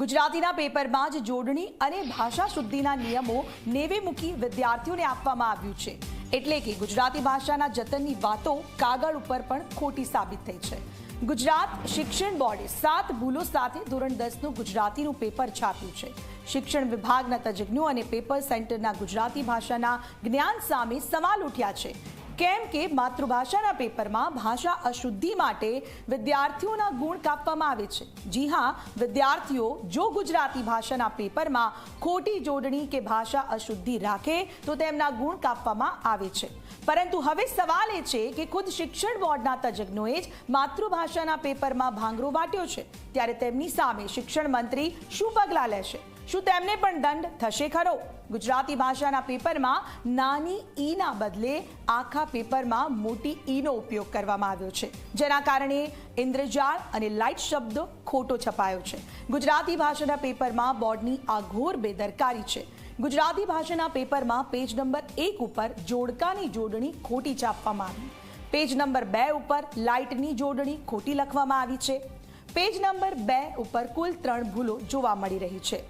ગુજરાતીના પેપરમાં જ જોડણી અને ભાષા શુદ્ધિના નિયમો નેવે મૂકી વિદ્યાર્થીઓને આપવામાં આવ્યું છે. એટલે કે ગુજરાતી ભાષાના જતનની વાતો કાગળ ઉપર પણ ખોટી સાબિત થઈ છે. ગુજરાત શિક્ષણ બોર્ડે સાત ભૂલો સાથે ધોરણ દસનું ગુજરાતીનું પેપર છાપ્યું છે. શિક્ષણ વિભાગના તજજ્ઞો અને પેપર સેન્ટરના ગુજરાતી ભાષાના જ્ઞાન સામે સવાલ ઉઠ્યા છે. કેમ કે માતૃભાષાના પેપરમાં ભાષા અશુદ્ધિ માટે વિદ્યાર્થીઓના ગુણ કાપવામાં આવે છે. જી હા, વિદ્યાર્થીઓ જો ગુજરાતી ભાષાના પેપરમાં ખોટી જોડણી કે ભાષા અશુદ્ધિ રાખે તો તેમના ગુણ કાપવામાં આવે છે. પરંતુ હવે સવાલ એ છે કે ખુદ શિક્ષણ બોર્ડના તજજ્ઞોએ જ માતૃભાષાના પેપરમાં ભાંગરો વાટ્યો છે. ત્યારે તેમની સામે શિક્ષણ મંત્રી શું પગલાં લેશે? શું તેમને પણ દંડ થશે ખરો? ગુજરાતી ભાષાના પેપરમાં નાની ઈના બદલે આખા પેપરમાં મોટી ઈનો ઉપયોગ કરવામાં આવ્યો છે, જેના કારણે ઇન્દ્રજાળ અને લાઇટ શબ્દ ખોટો છપાયો છે. ગુજરાતી ભાષાના પેપરમાં બોર્ડની આ ઘોર બેદરકારી છે. ગુજરાતી ભાષાના પેપરમાં પેજ નંબર એક ઉપર જોડકાની જોડણી ખોટી છાપવામાં આવી. પેજ નંબર બે ઉપર લાઇટની જોડણી ખોટી લખવામાં આવી છે. પેજ નંબર બે ઉપર કુલ ત્રણ ભૂલો જોવા મળી રહી છે.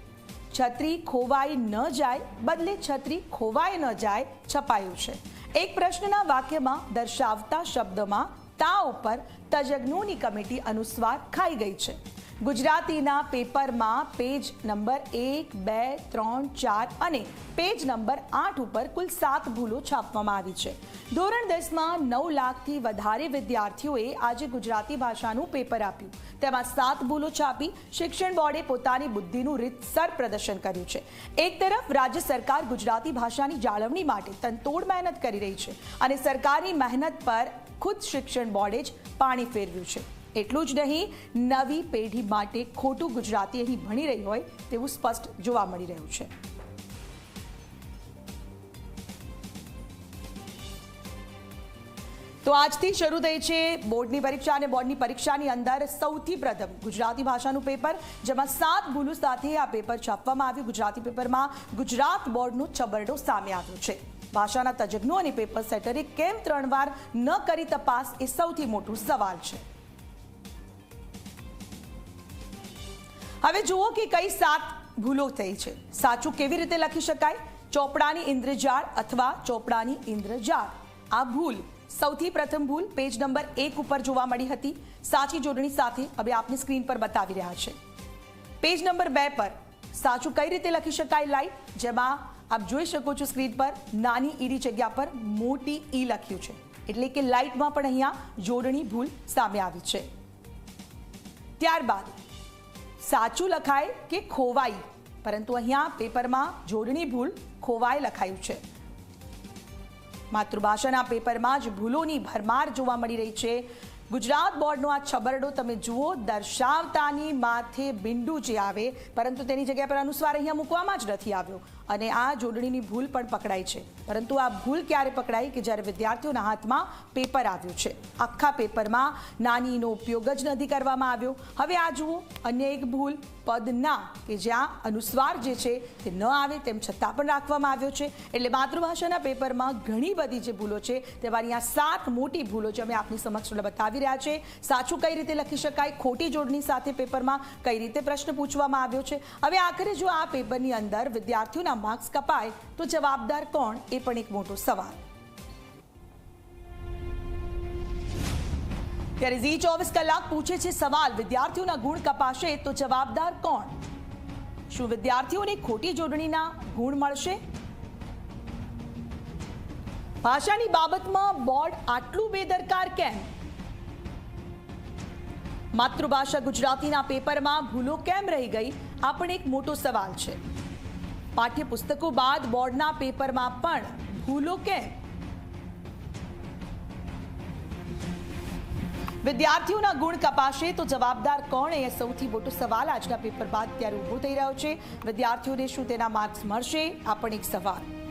છત્રી ખોવાઈ ન જાય, બદલે છત્રી ખોવાઈ ન જાય, છપાયું છે. એક પ્રશ્નના વાક્યમાં દર્શાવતા શબ્દમાં તા ઉપર તજજ્ઞોની કમિટી અનુસ્વાર ખાઈ ગઈ છે. ગુજરાતીના પેપરમાં પેજ નંબર એક, બે, ત્રણ, ચાર અને પેજ નંબર આઠ ઉપર કુલ સાત ભૂલો છાપવામાં આવી છે. ધોરણ દસમાં નવ લાખથી વધારે વિદ્યાર્થીઓએ આજે ગુજરાતી ભાષાનું પેપર આપ્યું. તેમાં સાત ભૂલો છાપી શિક્ષણ બોર્ડે પોતાની બુદ્ધિનું રીતસર પ્રદર્શન કર્યું છે. એક તરફ રાજ્ય સરકાર ગુજરાતી ભાષાની જાળવણી માટે તનતોડ મહેનત કરી રહી છે અને સરકારની મહેનત પર ખુદ શિક્ષણ બોર્ડે જ પાણી ફેરવ્યું છે. એટલું જ નહીં, નવી પેઢી માટે ખોટું ગુજરાતી અહીં ભણી રહી હોય તેવું સ્પષ્ટ જોવા મળી રહ્યું છે. તો આજથી શરૂ થઈ છે બોર્ડની પરીક્ષા અને બોર્ડની પરીક્ષાની અંદર સૌથી પ્રથમ ગુજરાતી ભાષાનું પેપર, જેમાં સાત ભૂલો સાથે આ પેપર છાપવામાં આવ્યું. ગુજરાતી પેપરમાં ગુજરાત બોર્ડનો છબરડો સામે આવ્યો છે. ભાષાના તજજ્ઞો અને પેપર સેટરે કેમ ત્રણ વાર ન કરી તપાસ એ સૌથી મોટો સવાલ છે. હવે જુઓ કે કઈ સાત ભૂલો થઈ છે. સાચું કેવી રીતે લખી શકાય? ચોપડાની ઇન્દ્રજાળ અથવા ચોપડાની ઇન્દ્રજાળ. આ ભૂલ સૌથી પ્રથમ ભૂલ પેજ નંબર એક ઉપર જોવા મળી હતી. સાચી જોડણી સાથે હવે આપની સ્ક્રીન પર બતાવી રહ્યા છે. પેજ નંબર બે પર સાચું કઈ રીતે લખી શકાય લાઈટ જેમાં આપ જોઈ શકો છો સ્ક્રીન પર નાની ઈડી જગ્યા પર મોટી ઈ લખ્યું છે. એટલે કે લાઇટમાં પણ અહીંયા જોડણી ભૂલ સામે આવી છે. ત્યારબાદ સાચું લખાય કે ખોવાઈ? પરંતુ અહીંયા પેપરમાં જોડણી ભૂલ ખોવાય લખાયું છે. માતૃભાષાના પેપરમાં જ ભૂલોની ભરમાર જોવા મળી રહી છે. ગુજરાત બોર્ડનો આ છબરડો તમે જુઓ, દર્શાવતાની માથે બિંડુ જે આવે, પરંતુ તેની જગ્યા પર અનુસ્વાર અહીંયા મૂકવામાં જ નથી આવ્યો. અને આ જોડણીની ભૂલ પણ પકડાઈ છે. પરંતુ આ ભૂલ ક્યારે પકડાઈ કે જ્યારે વિદ્યાર્થીઓના હાથમાં પેપર આવ્યું છે? આખા પેપરમાં નાનીનો ઉપયોગ જ નથી કરવામાં આવ્યો. હવે આ જુઓ, અન્ય એક ભૂલ, પદના, કે જ્યાં અનુસ્વાર જે છે તે ન આવે તેમ છતાં પણ રાખવામાં આવ્યો છે. એટલે માતૃભાષાના પેપરમાં ઘણી બધી જે ભૂલો છે તેમાંની આ સાત મોટી ભૂલો છે અમે આપની સમક્ષ બતાવી રહ્યા છે. સાચું કઈ રીતે લખી શકાય? ખોટી જોડણી સાથે પેપરમાં કઈ રીતે પ્રશ્ન પૂછવામાં આવ્યો છે? હવે આખરે જો આ પેપરની અંદર વિદ્યાર્થીઓના માર્ક્સ કપાય તો જવાબદાર કોણ? એ પણ એક મોટો સવાલ. ત્યારે ઝી ચોવીસ કલાક પૂછે છે સવાલ. વિદ્યાર્થીઓના ગુણ કપાશે તો જવાબદાર કોણ? શું વિદ્યાર્થીઓને ખોટી જોડણીના ગુણ મળશે? ભાષાની બાબતમાં બોર્ડ આટલું બેદરકાર કેમ? માતૃભાષા ગુજરાતીના પેપરમાં ભૂલો કેમ રહી ગઈ? આ પણ એક મોટો સવાલ છે. પાઠ્યપુસ્તકો બાદ બોર્ડના પેપરમાં પણ ભૂલો કેમ? વિદ્યાર્થીઓના ગુણ કપાશે તો જવાબદાર કોણ? એ સૌથી મોટો સવાલ આજના પેપર બાદ ત્યારે ઊભો થઈ રહ્યો છે. વિદ્યાર્થીઓને શું તેના માર્ક્સ મળશે? આ પણ એક સવાલ.